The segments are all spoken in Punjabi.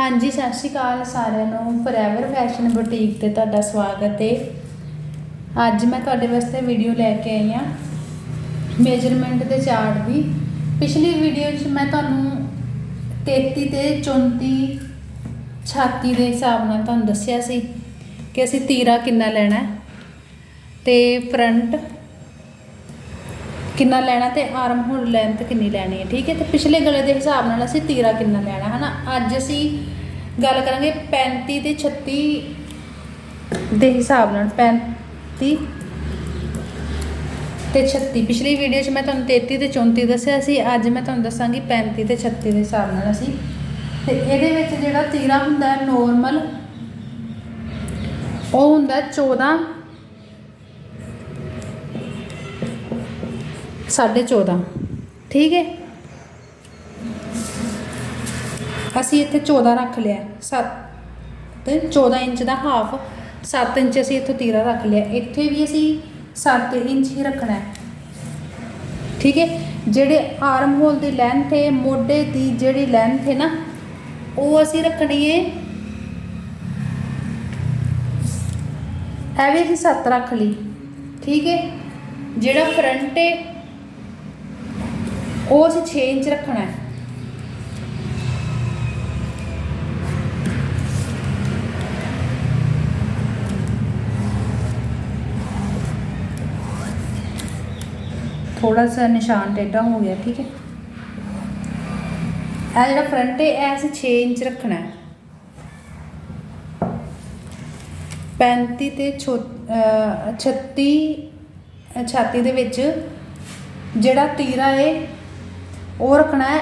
ਹਾਂਜੀ, ਸਤਿ ਸ਼੍ਰੀ ਅਕਾਲ ਸਾਰਿਆਂ ਨੂੰ। ਫੋਰਐਵਰ ਫੈਸ਼ਨ ਬੁਟੀਕ ਤੇ ਤੁਹਾਡਾ ਸਵਾਗਤ ਹੈ ਅੱਜ ਮੈਂ ਤੁਹਾਡੇ ਵਾਸਤੇ ਵੀਡੀਓ ਲੈ ਕੇ ਆਈ ਹਾਂ ਮੇਜਰਮੈਂਟ ਦੇ ਚਾਰਟ ਦੀ। ਪਿਛਲੀ ਵੀਡੀਓ 'ਚ ਮੈਂ ਤੁਹਾਨੂੰ 33 ਤੇ 34 ਛਾਤੀ ਦੇ ਹਿਸਾਬ ਨਾਲ ਤੁਹਾਨੂੰ ਦੱਸਿਆ ਸੀ ਕਿ ਅਸੀਂ ਤੀਰਾ ਕਿੰਨਾ ਲੈਣਾ ਹੈ। ਤੇ ਫਰੰਟ ਕਿੰਨਾ ਲੈਣਾ ਤੇ ਆਰਮ ਹੋਲ ਲੈਂਥ ਕਿੰਨੀ ਲੈਣੀ ਹੈ, ਠੀਕ ਹੈ? ਤੇ ਪਿਛਲੇ ਗਲੇ ਦੇ ਹਿਸਾਬ ਨਾਲ ਅਸੀਂ ਤੀਰਾ ਕਿੰਨਾ ਲੈਣਾ ਹੈ ਨਾ ਅੱਜ ਅਸੀਂ ਗੱਲ ਕਰਾਂਗੇ 35 ਤੇ 36 ਦੇ ਹਿਸਾਬ ਨਾਲ 35 ਤੇ 36 ਪਿਛਲੀ ਵੀਡੀਓ 'ਚ ਮੈਂ ਤੁਹਾਨੂੰ 33 ਤੇ 34 ਦੱਸਿਆ ਸੀ, ਅੱਜ ਮੈਂ ਤੁਹਾਨੂੰ ਦੱਸਾਂਗੀ 35 ਤੇ 36 ਦੇ ਹਿਸਾਬ ਨਾਲ ਅਸੀਂ। ਤੇ ਇਹਦੇ ਵਿੱਚ ਜਿਹੜਾ ਤੀਰਾ ਹੁੰਦਾ ਹੈ ਨੋਰਮਲ ਉਹ ਹੁੰਦਾ ਹੈ 14 ਸਾਢੇ 14 ਠੀਕ ਹੈ ਅਸੀਂ ਇੱਥੇ 14 ਰੱਖ ਲਿਆ 7 ਤੇ 14 ਇੰਚ ਦਾ ਹਾਫ 7 ਇੰਚ ਅਸੀਂ ਇੱਥੋਂ ਤੀਰਾ ਰੱਖ ਲਿਆ। ਇੱਥੇ ਵੀ ਅਸੀਂ 7 ਇੰਚ ਹੀ ਰੱਖਣਾ ਹੈ। ਠੀਕ ਹੈ ਜਿਹੜੇ ਆਰਮ ਹੋਲ ਦੀ ਲੈਂਥ ਹੈ ਮੋਢੇ ਦੀ ਜਿਹੜੀ ਲੈਂਥ ਹੈ ਨਾ, ਉਹ ਅਸੀਂ ਰੱਖਣੀ ਹੈ ਐਵੇਂ ਹੀ 7 ਰੱਖ ਲਈ। ਠੀਕ ਹੈ ਜਿਹੜਾ ਫਰੰਟ ਹੈ ਉਹ ਅਸੀਂ 6 ਇੰਚ ਰੱਖਣਾ ਹੈ। ਥੋੜਾ ਸਾ ਨਿਸ਼ਾਨ ਟੇਢਾ ਹੋ ਗਿਆ, ਠੀਕ ਹੈ। ਇਹ ਜਿਹੜਾ ਫਰੰਟ ਹੈ, ਇਹ ਅਸੀਂ 6 ਇੰਚ ਰੱਖਣਾ ਹੈ। 35 ਤੇ ਛੋ- 36 ਛਾਤੀ ਦੇ ਵਿੱਚ ਜਿਹੜਾ ਤੀਰਾ ਹੈ ਉਹ ਰੱਖਣਾ ਹੈ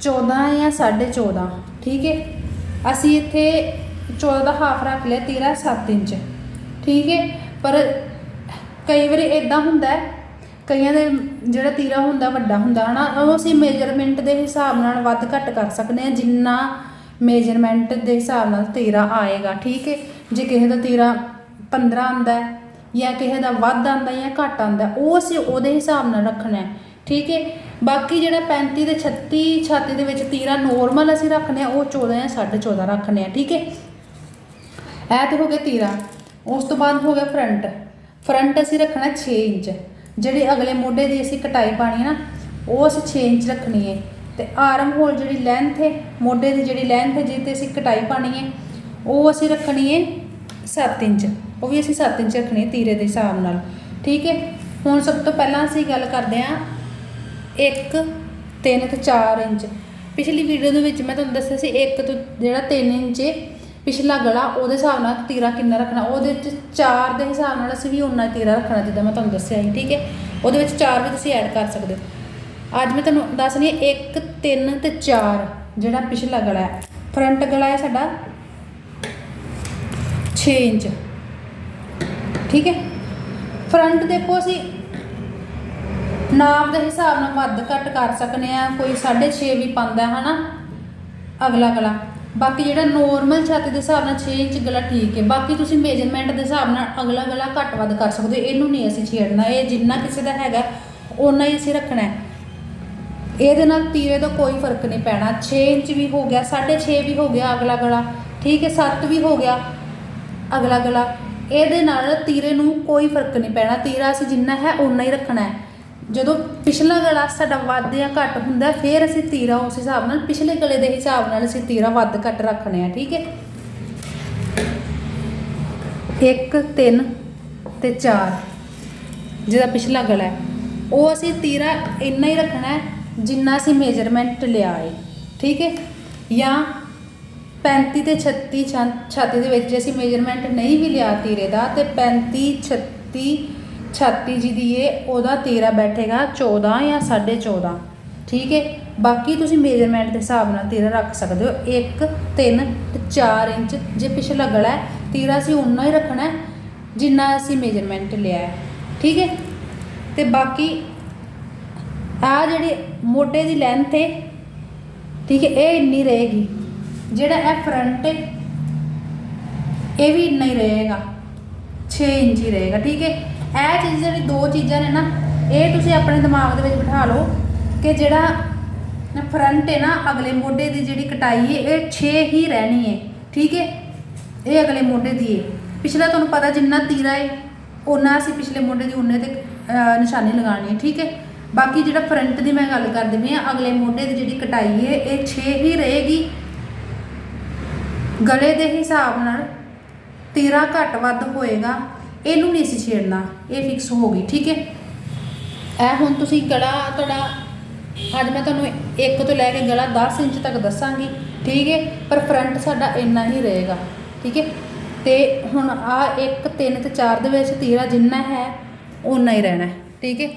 14 ਜਾਂ 14.5 ਠੀਕ ਹੈ? ਅਸੀਂ ਇੱਥੇ 14 ਦਾ ਹਾਫ ਰੱਖ ਲਿਆ, ਤੀਰਾ 7 ਇੰਚ, ਠੀਕ ਹੈ? ਪਰ ਕਈ ਵਾਰੀ ਇਦਾਂ ਹੁੰਦਾ ਹੈ, ਕਈਆਂ ਦੇ ਜਿਹੜਾ ਤੀਰਾ ਹੁੰਦਾ, ਵੱਡਾ ਹੁੰਦਾ, ਹਨਾ? ਉਹ ਅਸੀਂ ਮੇਜਰਮੈਂਟ ਦੇ ਹਿਸਾਬ ਨਾਲ ਵੱਧ ਘੱਟ ਕਰ ਸਕਦੇ ਹਾਂ, ਜਿੰਨਾ ਮੇਜਰਮੈਂਟ ਦੇ ਹਿਸਾਬ ਨਾਲ ਤੀਰਾ ਆਏਗਾ, ਠੀਕ ਹੈ? ਜੇ ਕਿਸੇ ਦਾ ਤੀਰਾ 15 ਆਂਦਾ ਜਾਂ ਕਿਸੇ ਦਾ ਵੱਧ ਆਂਦਾ ਜਾਂ ਘੱਟ ਆਂਦਾ ਉਹ ਅਸੀਂ ਉਹਦੇ ਹਿਸਾਬ ਨਾਲ ਰੱਖਣਾ ਹੈ। ਠੀਕ ਹੈ? ਬਾਕੀ ਜਿਹੜਾ 35 ਤੇ 36 ਛਾਤੀ ਦੇ ਵਿੱਚ ਤੀਰਾ ਨੋਰਮਲ ਅਸੀਂ ਰੱਖਨੇ ਆ, ਉਹ 14 ਜਾਂ 14.5 ਰੱਖਨੇ ਆ, ਠੀਕ ਹੈ? ਇਹ ਤੇ ਹੋ ਗਿਆ ਤੀਰਾ। ਉਸ ਤੋਂ ਬਾਅਦ ਹੋ ਗਿਆ ਫਰੰਟ ਫਰੰਟ ਅਸੀਂ ਰੱਖਣਾ 6 ਇੰਚ। ਜਿਹੜੀ ਅਗਲੇ ਮੋਢੇ ਦੀ ਅਸੀਂ ਕਟਾਈ ਪਾਣੀ ਹੈ ਨਾ, ਉਹ ਅਸੀਂ 6 ਇੰਚ ਰੱਖਣੀ ਹੈ। ਤੇ ਆਰਮ ਹੋਲ ਜਿਹੜੀ ਲੈਂਥ ਹੈ, ਮੋਢੇ ਦੀ ਜਿਹੜੀ ਲੈਂਥ ਹੈ, ਜਿਹਦੇ ਅਸੀਂ ਕਟਾਈ ਪਾਣੀ ਹੈ, ਉਹ ਅਸੀਂ ਰੱਖਣੀ ਹੈ 7 ਇੰਚ। ਉਹ ਵੀ ਅਸੀਂ 7 ਇੰਚ ਰੱਖਣੀ ਹੈ ਤੀਰੇ ਦੇ ਹਿਸਾਬ ਨਾਲ। ਠੀਕ ਹੈ? ਹੁਣ ਸਭ ਤੋਂ ਪਹਿਲਾਂ ਅਸੀਂ ਗੱਲ ਕਰਦੇ ਹਾਂ 1 3 ਤੇ 4 ਇੰਚ। ਪਿਛਲੀ ਵੀਡੀਓ ਦੇ ਵਿੱਚ ਮੈਂ ਤੁਹਾਨੂੰ ਦੱਸਿਆ ਸੀ 1 ਤੋਂ ਜਿਹੜਾ 3 ਇੰਚ ਪਿਛਲਾ ਗਲਾ, ਉਹਦੇ ਹਿਸਾਬ ਨਾਲ ਤੀਰਾ ਕਿੰਨਾ ਰੱਖਣਾ। ਉਹਦੇ ਵਿੱਚ 4 ਦੇ ਹਿਸਾਬ ਨਾਲ ਅਸੀਂ ਵੀ ਉਨਾ ਤੀਰਾ ਰੱਖਣਾ, ਜਿੱਦਾਂ ਮੈਂ ਤੁਹਾਨੂੰ ਦੱਸਿਆ ਸੀ, ਠੀਕ ਹੈ ਉਹਦੇ ਵਿੱਚ 4 ਵੀ ਤੁਸੀਂ ਐਡ ਕਰ ਸਕਦੇ ਹੋ। ਅੱਜ ਮੈਂ ਤੁਹਾਨੂੰ ਦੱਸਣੀ ਹਾਂ 1 3 ਤੇ 4 ਜਿਹੜਾ ਪਿਛਲਾ ਗਲਾ ਹੈ। ਫਰੰਟ ਗਲਾ ਹੈ ਸਾਡਾ 6 ਇੰਚ। ਠੀਕ ਹੈ ਫਰੰਟ ਦੇਖੋ ਅਸੀਂ ਨਾਪ ਦੇ ਹਿਸਾਬ ਨਾਲ ਵੱਧ ਘੱਟ ਕਰ ਸਕਨੇ ਆ, ਕੋਈ 6.5 ਵੀ ਪਾਉਂਦਾ ਹੈ ਹਨਾ? ਅਗਲਾ ਗਲਾ ਬਾਕੀ ਜਿਹੜਾ ਨੋਰਮਲ ਛਾਤੀ ਦੇ ਹਿਸਾਬ ਨਾਲ 6 ਇੰਚ ਗਲਾ ਠੀਕ ਹੈ। ਬਾਕੀ ਤੁਸੀਂ ਮੇਜਰਮੈਂਟ ਦੇ ਹਿਸਾਬ ਨਾਲ ਅਗਲਾ ਗਲਾ ਘੱਟ ਵੱਧ ਕਰ ਸਕਦੇ ਹੋ। ਇਹਨੂੰ ਨਹੀਂ ਅਸੀਂ ਛੇੜਨਾ। ਇਹ ਜਿੰਨਾ ਕਿਸੇ ਦਾ ਹੈਗਾ, ਓਨਾ ਹੀ ਅਸੀਂ ਰੱਖਣਾ ਹੈ। ਇਹਦੇ ਨਾਲ ਤੀਰੇ ਦਾ ਕੋਈ ਫ਼ਰਕ ਨਹੀਂ ਪੈਣਾ। 6 ਇੰਚ ਵੀ ਹੋ ਗਿਆ 6.5 ਵੀ ਹੋ ਗਿਆ ਅਗਲਾ ਗਲਾ। ਠੀਕ ਹੈ 7 ਵੀ ਹੋ ਗਿਆ ਅਗਲਾ ਗਲਾ। ਇਹਦੇ ਨਾਲ ਤੀਰੇ ਨੂੰ ਕੋਈ ਫ਼ਰਕ ਨਹੀਂ ਪੈਣਾ। ਤੀਰਾ ਅਸੀਂ ਜਿੰਨਾ ਹੈ ਉਨਾ ਹੀ ਰੱਖਣਾ ਹੈ। ਜਦੋਂ ਪਿਛਲਾ ਗਲਾ ਸਾਡਾ ਵੱਧ ਜਾਂ ਘੱਟ ਹੁੰਦਾ, ਫਿਰ ਅਸੀਂ ਤੀਰਾ ਉਸ ਹਿਸਾਬ ਨਾਲ, ਪਿਛਲੇ ਗਲੇ ਦੇ ਹਿਸਾਬ ਨਾਲ ਅਸੀਂ ਤੀਰਾ ਵੱਧ ਘੱਟ ਰੱਖਣੇ ਆ, ਠੀਕ ਹੈ? 1 3 ਤੇ 4 ਜਿਹਦਾ ਪਿਛਲਾ ਗਲਾ ਹੈ। ਉਹ ਅਸੀਂ ਤੀਰਾ ਇੰਨਾ ਹੀ ਰੱਖਣਾ ਹੈ ਜਿੰਨਾ ਅਸੀਂ ਮੇਜਰਮੈਂਟ ਲਿਆ ਹੈ, ਠੀਕ ਹੈ? ਜਾਂ 35 ਤੇ 36 ਛਾ- ਛਾਤੀ ਦੇ ਵਿੱਚ ਜੇ ਅਸੀਂ ਮੇਜਰਮੈਂਟ ਨਹੀਂ ਵੀ ਲਿਆ ਤੀਰੇ ਦਾ, ਤੇ 35 36 ਛਾਤੀ ਦੀ ਏ ਉਹਦਾ ਤੀਰਾ ਬੈਠੇਗਾ 14 ਜਾਂ 14.5 ਠੀਕ ਹੈ? ਬਾਕੀ ਤੁਸੀਂ ਮੇਜਰਮੈਂਟ ਦੇ ਹਿਸਾਬ ਨਾਲ ਤੀਰਾ ਰੱਖ ਸਕਦੇ ਹੋ। 1 3 ਤੇ 4 ਇੰਚ। ਜੇ ਪਿਛਲਾ ਗਲਾ ਹੈ, ਤੀਰਾ ਅਸੀਂ ਉਨਾ ਹੀ ਰੱਖਣਾ ਹੈ, ਜਿੰਨਾ ਅਸੀਂ ਮੇਜਰਮੈਂਟ ਲਿਆ ਹੈ। ਠੀਕ ਹੈ? ਤੇ ਬਾਕੀ ਆ ਜਿਹੜੀ ਮੋਢੇ ਦੀ ਲੈਂਥ ਹੈ, ਠੀਕ ਹੈ, ਇਹ ਇੰਨੀ ਰਹੇਗੀ। ਜਿਹੜਾ ਇਹ ਫਰੰਟ ਹੈ, ਇਹ ਵੀ ਇੰਨਾ ਹੀ ਰਹੇਗਾ। 6 ਇੰਚ ਹੀ ਰਹੇਗਾ। ਠੀਕ ਹੈ? ਇਹ ਚੀਜ਼ ਜਿਹੜੀ ਦੋ ਚੀਜ਼ਾਂ ਨੇ ਨਾ, ਇਹ ਤੁਸੀਂ ਆਪਣੇ ਦਿਮਾਗ ਦੇ ਵਿੱਚ ਬਿਠਾ ਲਓ ਕਿ ਜਿਹੜਾ ਫਰੰਟ ਹੈ ਨਾ, ਅਗਲੇ ਮੋਢੇ ਦੀ ਜਿਹੜੀ ਕਟਾਈ ਹੈ, ਇਹ 6 ਹੀ ਰਹਿਣੀ ਹੈ, ਠੀਕ ਹੈ? ਇਹ ਅਗਲੇ ਮੋਢੇ ਦੀ ਹੈ। ਪਿਛਲਾ ਤੁਹਾਨੂੰ ਪਤਾ ਜਿੰਨਾ ਤੀਰਾ ਹੈ ਉਹਨਾਂ ਅਸੀਂ ਪਿਛਲੇ ਮੋਢੇ ਦੀ ਉਹਨੇ ਤੇ ਨਿਸ਼ਾਨੀ ਲਗਾਉਣੀ ਹੈ, ਠੀਕ ਹੈ? ਬਾਕੀ ਜਿਹੜਾ ਫਰੰਟ ਦੀ ਮੈਂ ਗੱਲ ਕਰਦੀ ਪਈ ਹਾਂ, ਅਗਲੇ ਮੋਢੇ ਦੀ ਜਿਹੜੀ ਕਟਾਈ ਹੈ, ਇਹ 6 ਹੀ ਰਹੇਗੀ। ਗਲੇ ਦੇ ਹਿਸਾਬ ਨਾਲ ਤੀਰਾ ਘੱਟ ਵੱਧ ਹੋਏਗਾ ਇਹਨੂੰ ਨਹੀਂ ਅਸੀਂ ਛੇੜਨਾ, ਇਹ ਫਿਕਸ ਹੋ ਗਈ, ਠੀਕ ਹੈ? ਇਹ ਹੁਣ ਤੁਸੀਂ ਗਲਾ ਤੁਹਾਡਾ, ਅੱਜ ਮੈਂ ਤੁਹਾਨੂੰ ਇੱਕ ਤੋਂ ਲੈ ਕੇ ਗਲਾ 10 ਇੰਚ ਤੱਕ ਦੱਸਾਂਗੀ, ਠੀਕ ਹੈ? ਪਰ ਫਰੰਟ ਸਾਡਾ ਇੰਨਾ ਹੀ ਰਹੇਗਾ, ਠੀਕ ਹੈ? ਤੇ ਹੁਣ ਆ 1 3 ਤੇ 4 ਦੇ ਵਿੱਚ ਤੀਰਾ ਜਿੰਨਾ ਹੈ ਉਨਾ ਹੀ ਰਹਿਣਾ, ਠੀਕ ਹੈ?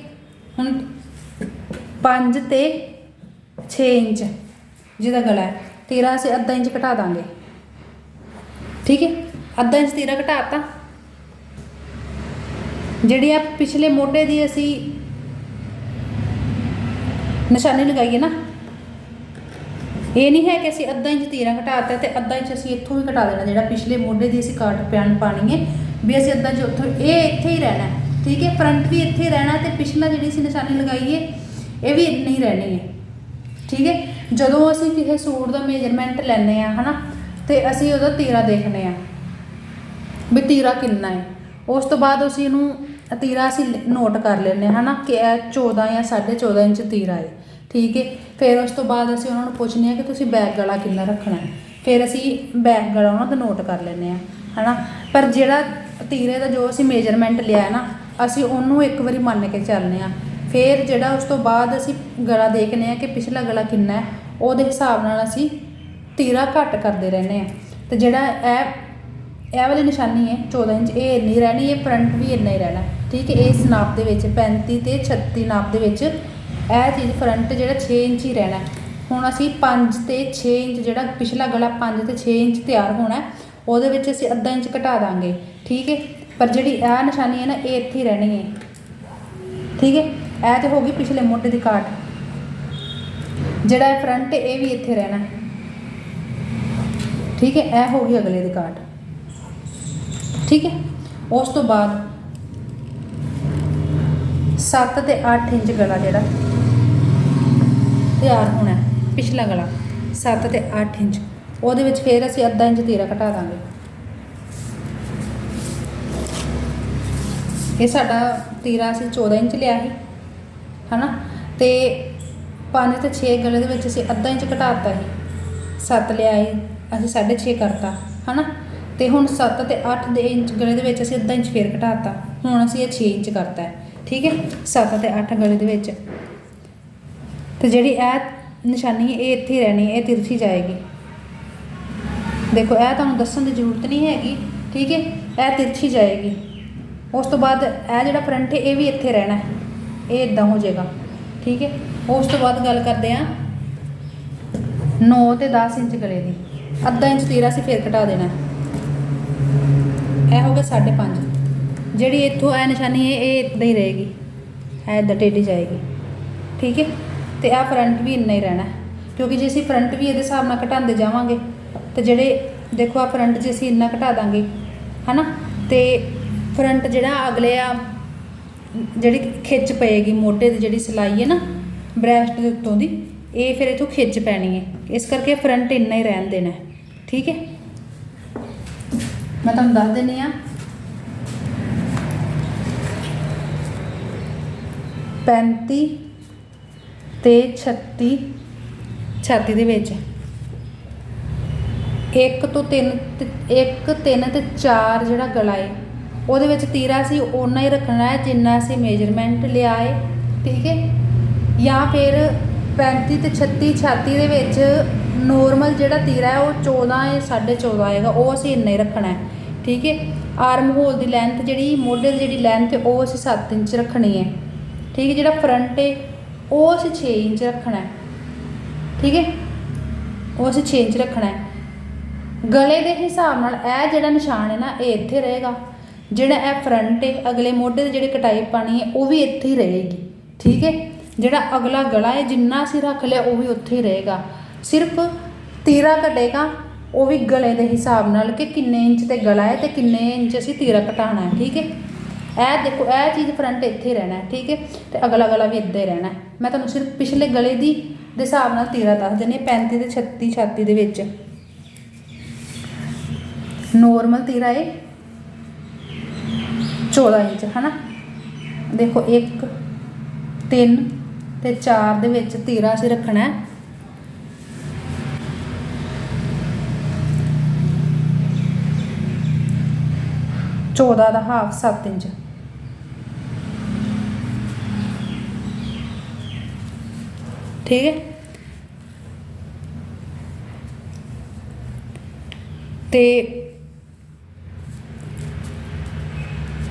ਹੁਣ 5 ਤੇ 6 ਇੰਚ ਜਿਹਦਾ ਗਲਾ ਹੈ, ਤੀਰਾ ਅਸੀਂ ਅੱਧਾ ਇੰਚ ਘਟਾ ਦਾਂਗੇ, ਠੀਕ ਹੈ? ਅੱਧਾ ਇੰਚ ਤੀਰਾ ਘਟਾਤਾ ਜਿਹੜੀ ਆ ਪਿਛਲੇ ਮੋਢੇ ਦੀ ਅਸੀਂ ਨਿਸ਼ਾਨੀ ਲਗਾਈਏ ਨਾ, ਇਹ ਨਹੀਂ ਹੈ ਕਿ ਅਸੀਂ ਅੱਧਾ ਇੰਚ ਤੀਰਾ ਘਟਾਤਾ ਤੇ ਅੱਧਾ ਇੰਚ ਅਸੀਂ ਇੱਥੋਂ ਵੀ ਘਟਾ ਦੇਣਾ, ਜਿਹੜਾ ਪਿਛਲੇ ਮੋਢੇ ਦੀ ਅਸੀਂ ਕਾਟ ਪਿਆਨ ਪਾਣੀ ਹੈ, ਵੀ ਅਸੀਂ ਅੱਧਾ ਇੰਚ ਉੱਥੋਂ, ਇਹ ਇੱਥੇ ਹੀ ਰਹਿਣਾ ਠੀਕ ਹੈ? ਫਰੰਟ ਵੀ ਇੱਥੇ ਹੀ ਰਹਿਣਾ ਤੇ ਪਿਛਲਾ ਜਿਹੜੀ ਅਸੀਂ ਨਿਸ਼ਾਨੀ ਲਗਾਈ ਹੈ ਇਹ ਵੀ ਇੰਨੀ ਰਹਿਣੀ ਹੈ, ਠੀਕ ਹੈ? ਜਦੋਂ ਅਸੀਂ ਕਿਸੇ ਸੂਟ ਦਾ ਮੇਜਰਮੈਂਟ ਲੈਂਦੇ ਆ ਹਨਾ, ਤੇ ਅਸੀਂ ਉਹਦਾ ਤੀਰਾ ਦੇਖਦੇ ਆ ਵੀ ਤੀਰਾ ਕਿੰਨਾ ਹੈ। ਉਸ ਤੋਂ ਬਾਅਦ ਅਸੀਂ ਇਹਨੂੰ ਤੀਰਾ ਅਸੀਂ ਨੋਟ ਕਰ ਲੈਂਦੇ ਹਾਂ, ਹਨਾ? ਕਿ ਇਹ 14 ਜਾਂ 14.5 ਇੰਚ ਤੀਰਾ ਹੈ ਠੀਕ ਹੈ ਫਿਰ ਉਸ ਤੋਂ ਬਾਅਦ ਅਸੀਂ ਉਹਨਾਂ ਨੂੰ ਪੁੱਛਦੇ ਹਾਂ ਕਿ ਤੁਸੀਂ ਬੈਕ ਗਲਾ ਕਿੰਨਾ ਰੱਖਣਾ ਹੈ? ਫਿਰ ਅਸੀਂ ਬੈਕ ਗਲਾ ਉਹਨਾਂ ਦਾ ਨੋਟ ਕਰ ਲੈਂਦੇ ਹਾਂ, ਹਨਾ? ਪਰ ਜਿਹੜਾ ਤੀਰੇ ਦਾ ਜੋ ਅਸੀਂ ਮੇਜਰਮੈਂਟ ਲਿਆ ਹੈ ਨਾ, ਅਸੀਂ ਉਹਨੂੰ ਇੱਕ ਵਾਰੀ ਮੰਨ ਕੇ ਚੱਲਦੇ ਹਾਂ। ਫਿਰ ਜਿਹੜਾ ਉਸ ਤੋਂ ਬਾਅਦ ਅਸੀਂ ਗਲਾ ਦੇਖਦੇ ਹਾਂ ਕਿ ਪਿਛਲਾ ਗਲਾ ਕਿੰਨਾ ਹੈ, ਉਹਦੇ ਹਿਸਾਬ ਨਾਲ ਅਸੀਂ ਤੀਰਾ ਘੱਟ ਕਰਦੇ ਰਹਿੰਦੇ ਆ ਤੇ ਜਿਹੜਾ ਇਹ ਇਹ ਵਾਲੀ ਨਿਸ਼ਾਨੀ ਹੈ 14 ਇੰਚ, ਇਹ ਇੰਨੀ ਰਹਿਣੀ ਹੈ ਫਰੰਟ ਵੀ ਇੰਨਾ ਹੀ ਰਹਿਣਾ ਠੀਕ ਹੈ ਇਸ ਨਾਪ ਦੇ ਵਿੱਚ 35 ਤੇ 36 ਨਾਪ ਦੇ ਵਿੱਚ ਇਹ ਚੀਜ਼ ਫਰੰਟ ਜਿਹੜਾ 6 ਇੰਚ ਹੀ ਰਹਿਣਾ ਹੁਣ ਅਸੀਂ 5 ਤੇ 6 ਇੰਚ ਜਿਹੜਾ ਪਿਛਲਾ ਗਲਾ 5 ਤੇ 6 ਇੰਚ ਤਿਆਰ ਹੋਣਾ ਉਹਦੇ ਵਿੱਚ ਅਸੀਂ ਅੱਧਾ ਇੰਚ ਘਟਾ ਦਾਂਗੇ, ਠੀਕ ਹੈ? ਪਰ ਜਿਹੜੀ ਇਹ ਨਿਸ਼ਾਨੀ ਹੈ ਨਾ, ਇਹ ਇੱਥੇ ਹੀ ਰਹਿਣੀ ਹੈ। ਠੀਕ ਹੈ? ਇਹ ਤੇ ਹੋ ਗਈ ਪਿਛਲੇ ਮੋਢੇ ਦੀ ਕਾਟ ਜਿਹੜਾ ਇਹ ਫਰੰਟ ਇਹ ਵੀ ਇੱਥੇ ਰਹਿਣਾ ਠੀਕ ਹੈ? ਇਹ ਹੋ ਗਈ ਅਗਲੇ ਦੀ ਕਾਟ ਠੀਕ ਹੈ? ਉਸ ਤੋਂ ਬਾਅਦ 7 ਤੇ 8 ਇੰਚ ਗਲਾ ਜਿਹੜਾ ਤਿਆਰ ਹੋਣਾ ਪਿਛਲਾ ਗਲਾ 7 ਤੇ 8 ਇੰਚ। ਉਹਦੇ ਵਿੱਚ ਫਿਰ ਅਸੀਂ ਅੱਧਾ ਇੰਚ ਤੀਰਾ ਘਟਾ ਦਾਂਗੇ। ਇਹ ਸਾਡਾ ਤੀਰਾ ਅਸੀਂ 14 ਇੰਚ ਲਿਆ ਸੀ, ਹਨਾ? ਤੇ 5 ਤੇ 6 ਗਲੇ ਦੇ ਵਿੱਚ ਅਸੀਂ ਅੱਧਾ ਇੰਚ ਘਟਾਤਾ ਸੀ। 7 ਲਿਆ ਸੀ, ਅਸੀਂ 6.5 ਕਰਤਾ, ਹਨਾ? ਤੇ ਹੁਣ 7 ਤੇ 8 ਦੇ ਇੰਚ ਗਲੇ ਦੇ ਵਿੱਚ ਅਸੀਂ ਅੱਧਾ ਇੰਚ ਫੇਰ ਘਟਾਤਾ ਹੁਣ ਅਸੀਂ ਇਹ 6 ਇੰਚ ਕਰਤਾ ਹੈ। ਠੀਕ ਹੈ? 7 ਅਤੇ 8 ਗਲੇ ਦੇ ਵਿੱਚ। ਤੇ ਜਿਹੜੀ ਇਹ ਨਿਸ਼ਾਨੀ ਹੈ, ਇਹ ਇੱਥੇ ਹੀ ਰਹਿਣੀ ਹੈ, ਇਹ ਤਿਰਛੀ ਜਾਏਗੀ। ਦੇਖੋ, ਇਹ ਤੁਹਾਨੂੰ ਦੱਸਣ ਦੀ ਜ਼ਰੂਰਤ ਨਹੀਂ ਹੈਗੀ, ਠੀਕ ਹੈ? ਇਹ ਤਿਰਛੀ ਜਾਏਗੀ। ਉਸ ਤੋਂ ਬਾਅਦ ਇਹ ਜਿਹੜਾ ਫਰੰਟ ਹੈ, ਇਹ ਵੀ ਇੱਥੇ ਰਹਿਣਾ ਹੈ। ਇਹ ਇਦਾਂ ਹੋ ਜਾਏਗਾ, ਠੀਕ ਹੈ? ਉਸ ਤੋਂ ਬਾਅਦ ਗੱਲ ਕਰਦੇ ਆ 9 ਤੇ 10 ਇੰਚ ਗਲੇ ਦੀ। ਅੱਧਾ ਇੰਚ ਤੀਰਾ ਅਸੀਂ ਫੇਰ ਘਟਾ ਦੇਣਾ ਇਹ ਹੋ ਗਿਆ 5.5 ਜਿਹੜੀ ਇੱਥੋਂ ਇਹ ਨਿਸ਼ਾਨੀ ਹੈ, ਇਹ ਇਦਾਂ ਹੀ ਰਹੇਗੀ। ਹੈ ਇਦਾਂ ਟੇਢੀ ਜਾਏਗੀ। ਠੀਕ ਹੈ? ਤੇ ਇਹ ਫਰੰਟ ਵੀ ਇੰਨਾ ਹੀ ਰਹਿਣਾ ਕਿਉਂਕਿ ਜੇ ਅਸੀਂ ਫਰੰਟ ਵੀ ਇਹਦੇ ਹਿਸਾਬ ਨਾਲ ਘਟਾਉਂਦੇ ਜਾਵਾਂਗੇ, ਤੇ ਜਿਹੜੇ, ਦੇਖੋ ਆ ਫਰੰਟ ਜੇ ਅਸੀਂ ਇੰਨਾ ਘਟਾ ਦਾਂਗੇ, ਹਨਾ? ਤੇ ਫਰੰਟ ਜਿਹੜਾ ਅਗਲੇ ਆ, ਜਿਹੜੀ ਖਿੱਚ ਪਏਗੀ, ਮੋਢੇ ਦੀ ਜਿਹੜੀ ਸਿਲਾਈ ਹੈ ਨਾ ਬ੍ਰੈਸਟ ਦੇ ਉੱਤੋਂ ਦੀ, ਇਹ ਫਿਰ ਇਥੋਂ ਖਿੱਚ ਪੈਣੀ ਹੈ। ਇਸ ਕਰਕੇ ਫਰੰਟ ਇੰਨਾ ਹੀ ਰਹਿਣ ਦੇਣਾ ਠੀਕ ਹੈ? ਮੈਂ ਤੁਹਾਨੂੰ ਦੱਸ ਦਿੰਨੀ ਆ ਪੈਂਤੀ ਤੇ 36 ਛਾਤੀ ਦੇ ਵਿੱਚ। ਇੱਕ ਤੋਂ ਤਿੰਨ ਤੇ, ਇੱਕ, ਤਿੰਨ ਤੇ 4 ਜਿਹੜਾ ਗਲਾ ਹੈ ਉਹਦੇ ਵਿੱਚ ਤੀਰਾ ਸੀ ਉਨਾ ਹੀ ਰੱਖਣਾ ਹੈ, ਜਿੰਨਾ ਅਸੀਂ ਮੇਜਰਮੈਂਟ ਲਿਆ ਹੈ ਠੀਕ ਹੈ ਜਾਂ ਫਿਰ 35 ਤੇ 36 ਛਾਤੀ ਦੇ ਵਿੱਚ ਨੋਰਮਲ ਜਿਹੜਾ ਤੀਰਾ ਹੈ, ਉਹ 14 ਹੈ 14.5 ਆਏਗਾ ਉਹ ਅਸੀਂ ਇੰਨਾ ਹੀ ਰੱਖਣਾ ਹੈ, ਠੀਕ ਹੈ ਆਰਮ ਹੋਲ ਦੀ ਲੈਂਥ ਜਿਹੜੀ ਮੋਢੇ ਦੀ ਜਿਹੜੀ ਲੈਂਥ ਉਹ ਅਸੀਂ 7 ਇੰਚ ਰੱਖਣੀ ਹੈ। ਠੀਕ ਹੈ, ਜਿਹੜਾ ਫਰੰਟ ਹੈ, ਉਹ ਅਸੀਂ 6 ਇੰਚ ਰੱਖਣਾ ਹੈ। ਠੀਕ ਹੈ, ਉਹ ਅਸੀਂ 6 ਇੰਚ ਰੱਖਣਾ ਹੈ। ਗਲੇ ਦੇ ਹਿਸਾਬ ਨਾਲ ਇਹ ਜਿਹੜਾ ਨਿਸ਼ਾਨ ਹੈ ਨਾ, ਇਹ ਇੱਥੇ ਰਹੇਗਾ। ਜਿਹੜਾ ਇਹ ਫਰੰਟ ਹੈ, ਅਗਲੇ ਮੋਢੇ ਦੇ ਜਿਹੜੇ ਕਟਾਈ ਪਾਣੀ ਹੈ, ਉਹ ਵੀ ਇੱਥੇ ਹੀ ਰਹੇਗੀ। ਠੀਕ ਹੈ, ਜਿਹੜਾ ਅਗਲਾ ਗਲਾ ਹੈ, ਜਿੰਨਾ ਅਸੀਂ ਰੱਖ ਲਿਆ, ਉਹ ਵੀ ਉੱਥੇ ਹੀ ਰਹੇਗਾ। ਸਿਰਫ ਤੀਰਾ ਘਟੇਗਾ ਉਹ ਵੀ ਗਲੇ ਦੇ ਹਿਸਾਬ ਨਾਲ ਕਿ ਕਿੰਨੇ ਇੰਚ ਤੇ ਗਲਾ ਹੈ ਤੇ ਕਿੰਨੇ ਇੰਚ ਅਸੀਂ ਤੀਰਾ ਘਟਾਉਣਾ ਹੈ। ਠੀਕ ਹੈ ਇਹ ਦੇਖੋ, ਇਹ ਚੀਜ਼ ਫਰੰਟ ਇੱਥੇ ਹੀ ਰਹਿਣਾ ਠੀਕ ਹੈ? ਤੇ ਅਗਲਾ ਅਗਲਾ ਵੀ ਇੱਦਾਂ ਹੀ ਰਹਿਣਾ ਮੈਂ ਤੁਹਾਨੂੰ ਸਿਰਫ ਪਿਛਲੇ ਗਲੇ ਦੀ ਦੇ ਹਿਸਾਬ ਨਾਲ ਤੀਰਾ ਦੱਸ ਦਿੰਦੇ 35 ਤੇ 36 ਛਾਤੀ ਦੇ ਵਿੱਚ। ਨੋਰਮਲ ਤੀਰਾ ਹੈ 14 ਇੰਚ, ਹਨਾ? ਦੇਖੋ 1 3 ਤੇ 4 ਦੇ ਵਿੱਚ ਤੀਰਾ ਅਸੀਂ ਰੱਖਣਾ ਹੈ। ਚੌਦਾਂ ਦਾ ਹਾਫ 7 ਇੰਚ। ਠੀਕ ਹੈ? ਤੇ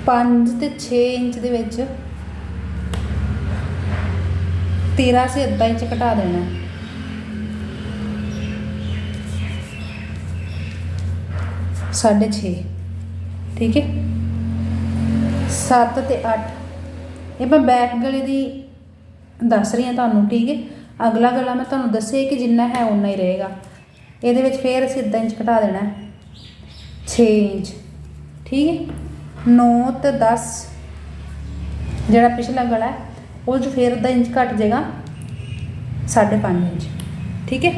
5 ਤੇ 6 ਇੰਚ ਦੇ ਵਿੱਚ ਤੀਰਾ ਸੇ ਅੱਧਾ ਇੰਚ ਘਟਾ ਦੇਣਾ। ਸਾਢੇ 6 ਠੀਕ ਹੈ? 7 ਤੇ 8 ਇਹ ਮੈਂ ਬੈਕ ਗਲੇ ਦੀ ਦੱਸ ਰਹੀ ਹਾਂ ਤੁਹਾਨੂੰ, ਠੀਕ ਹੈ? ਅਗਲਾ ਗਲਾ ਮੈਂ ਤੁਹਾਨੂੰ ਦੱਸਿਆ ਕਿ ਜਿੰਨਾ ਹੈ ਉਨਾ ਹੀ ਰਹੇਗਾ। ਇਹਦੇ ਵਿੱਚ ਫੇਰ ਅਸੀਂ ਅੱਧਾ ਇੰਚ ਘਟਾ ਦੇਣਾ ਹੈ। 6 ਇੰਚ। ਠੀਕ ਹੈ? 9 ਤੇ 10 ਜਿਹੜਾ ਪਿਛਲਾ ਗਲਾ ਹੈ, ਉਹ 'ਚ ਫੇਰ ਅੱਧਾ ਇੰਚ ਘਟ ਜਾਏਗਾ। 5.5 ਇੰਚ। ਠੀਕ ਹੈ?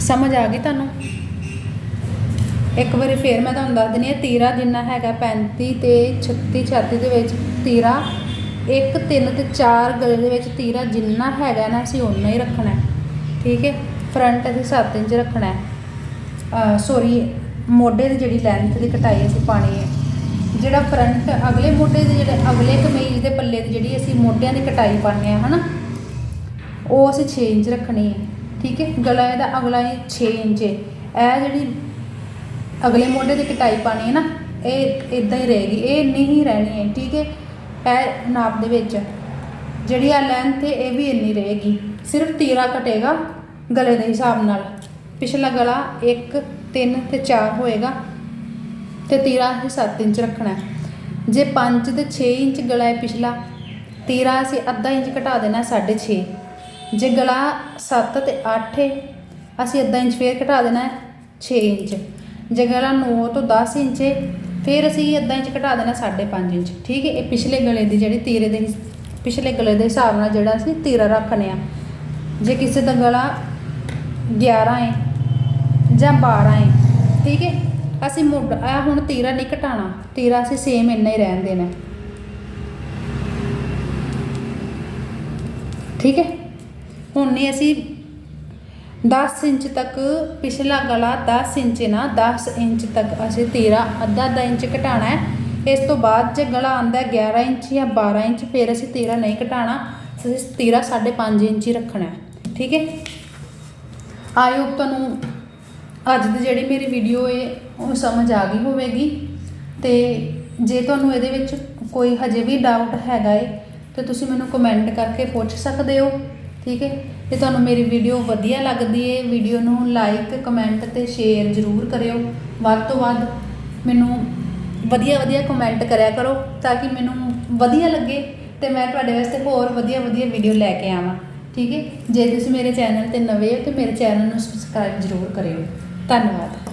ਸਮਝ ਆ ਗਈ ਤੁਹਾਨੂੰ? ਇੱਕ ਵਾਰੀ ਫੇਰ ਮੈਂ ਤੁਹਾਨੂੰ ਦੱਸ ਦਿੰਦੀ ਹਾਂ, ਤੀਰਾ ਜਿੰਨਾ ਹੈਗਾ 35 ਤੇ 36 36 ਦੇ ਵਿੱਚ ਤੀਰਾ 1 3 ਤੇ 4 ਗਲੇ ਦੇ ਵਿੱਚ ਤੀਰਾ ਜਿੰਨਾ ਹੈਗਾ ਨਾ, ਅਸੀਂ ਉਨਾ ਹੀ ਰੱਖਣਾ। ਠੀਕ ਹੈ? ਫਰੰਟ ਅਸੀਂ 7 ਇੰਚ ਰੱਖਣਾ ਹੈ। ਸੋਰੀ ਮੋਢੇ ਦੀ ਜਿਹੜੀ ਲੈਂਥ ਦੀ ਕਟਾਈ ਅਸੀਂ ਪਾਣੀ ਹੈ। ਜਿਹੜਾ ਫਰੰਟ ਅਗਲੇ ਮੋਢੇ ਦੇ ਜਿਹੜੇ, ਅਗਲੇ ਕਮੀਜ਼ ਦੇ ਪੱਲੇ ਦੀ ਜਿਹੜੀ ਅਸੀਂ ਮੋਢਿਆਂ ਦੀ ਕਟਾਈ ਪਾਉਂਦੇ ਆ ਹਨਾ? ਉਹ ਅਸੀਂ 6 ਇੰਚ ਰੱਖਣੀ ਹੈ। ਠੀਕ ਹੈ? ਗਲਾ ਇਹਦਾ ਅਗਲਾ ਹੀ 6 ਇੰਚ ਹੈ। ਇਹ ਜਿਹੜੀ ਅਗਲੇ ਮੋਢੇ ਦੀ ਕਟਾਈ ਪਾਣੀ ਹੈ ਨਾ, ਇਹ ਇਦਾਂ ਹੀ ਰਹੇਗੀ। ਇਹ ਇੰਨੀ ਹੀ ਰਹਿਣੀ ਹੈ। ਠੀਕ ਹੈ? ਇਹ ਨਾਪ ਦੇ ਵਿੱਚ। ਜਿਹੜੀ ਆ ਲੈਂਥ ਹੈ ਇਹ ਵੀ ਇੰਨੀ ਰਹੇਗੀ। ਸਿਰਫ ਤੀਰਾ ਕਟੇਗਾ ਗਲੇ ਦੇ ਹਿਸਾਬ ਨਾਲ। ਪਿਛਲਾ ਗਲਾ 1 3 ਤੇ 4 ਹੋਏਗਾ ਤੇ ਤੀਰਾ ਅਸੀਂ 7 ਇੰਚ ਰੱਖਣਾ ਜੇ 5 ਤੇ 6 ਇੰਚ ਗਲਾ ਹੈ ਪਿਛਲਾ, ਤੀਰਾ ਅਸੀਂ ਅੱਧਾ ਇੰਚ ਘਟਾ ਦੇਣਾ 6.5 ਜੇ ਗਲਾ 7 ਤੇ 8 ਹੈ ਅਸੀਂ ਅੱਧਾ ਇੰਚ ਫੇਰ ਘਟਾ ਦੇਣਾ 6 ਇੰਚ। ਜੇ ਗਲਾ 9 ਤੋਂ 10 ਇੰਚ ਹੈ ਫਿਰ ਅਸੀਂ ਅੱਧਾ ਇੰਚ ਘਟਾ ਦੇਣਾ 5.5 ਇੰਚ, ਠੀਕ ਹੈ? ਇਹ ਪਿਛਲੇ ਗਲੇ ਦੀ ਜਿਹੜੀ ਤੀਰੇ ਦੇ ਪਿਛਲੇ ਗਲੇ ਦੇ ਹਿਸਾਬ ਨਾਲ ਜਿਹੜਾ ਅਸੀਂ ਤੀਰਾ ਰੱਖਨੇ ਆ। ਜੇ ਕਿਸੇ ਦਾ ਗਲਾ 11 ਹੈ ਜਾਂ 12 ਹੈ ਠੀਕ ਹੈ? ਅਸੀਂ ਮੁੱਢ ਆ ਹੁਣ ਤੀਰਾ ਨਹੀਂ ਘਟਾਣਾ ਤੀਰਾ ਅਸੀਂ ਸੇਮ ਇੰਨਾ ਹੀ ਰਹਿਣ ਦੇਣਾ। ਠੀਕ ਹੈ? ਹੁਣ ਨਹੀਂ ਅਸੀਂ 10 ਇੰਚ ਤੱਕ ਪਿਛਲਾ ਗਲਾ 10 ਇੰਚ ਨਾ 10 ਇੰਚ ਤੱਕ ਅਸੀਂ ਤੀਰਾ ਅੱਧਾ ਅੱਧਾ ਇੰਚ ਘਟਾਣਾ ਹੈ। ਇਸ ਤੋਂ ਬਾਅਦ ਜੇ ਗਲਾ ਆਂਦਾ 11 ਇੰਚ ਜਾਂ 12 ਇੰਚ, ਫਿਰ ਅਸੀਂ ਤੀਰਾ ਨਹੀਂ ਘਟਾਣਾ ਅਸੀਂ ਤੀਰਾ 5.5 ਇੰਚ ਹੀ ਰੱਖਣਾ ਹੈ। ਠੀਕ ਹੈ? ਆਈ ਹੋਪ ਤੁਹਾਨੂੰ ਅੱਜ ਦੀ ਜਿਹੜੀ ਮੇਰੀ ਵੀਡੀਓ ਏ, ਉਹ ਸਮਝ ਆ ਗਈ ਹੋਵੇਗੀ। ਤੇ ਜੇ ਤੁਹਾਨੂੰ ਇਹਦੇ ਵਿੱਚ ਕੋਈ ਹਜੇ ਵੀ ਡਾਊਟ ਹੈਗਾ ਏ, ਤੇ ਤੁਸੀਂ ਮੈਨੂੰ ਕਮੈਂਟ ਕਰਕੇ ਪੁੱਛ ਸਕਦੇ ਹੋ। ਠੀਕ ਹੈ? ਜੇ ਤੁਹਾਨੂੰ ਮੇਰੀ ਵੀਡੀਓ ਵਧੀਆ ਲੱਗਦੀ ਹੈ ਵੀਡੀਓ ਨੂੰ ਲਾਈਕ ਕਮੈਂਟ ਤੇ ਸ਼ੇਅਰ ਜ਼ਰੂਰ ਕਰਿਓ। ਵੱਧ ਤੋਂ ਵੱਧ ਮੈਨੂੰ ਵਧੀਆ ਵਧੀਆ ਕਮੈਂਟ ਕਰਿਆ ਕਰੋ ਤਾਂ ਕਿ ਮੈਨੂੰ ਵਧੀਆ ਲੱਗੇ ਤੇ ਮੈਂ ਤੁਹਾਡੇ ਵਾਸਤੇ ਹੋਰ ਵਧੀਆ ਵਧੀਆ ਵੀਡੀਓ ਲੈ ਕੇ ਆਵਾਂ। ਠੀਕ ਹੈ? ਜੇ ਤੁਸੀਂ ਮੇਰੇ ਚੈਨਲ ਤੇ ਨਵੇਂ ਹੋ ਤੇ ਮੇਰੇ ਚੈਨਲ ਨੂੰ ਸਬਸਕ੍ਰਾਈਬ ਜ਼ਰੂਰ ਕਰਿਓ। ਧੰਨਵਾਦ।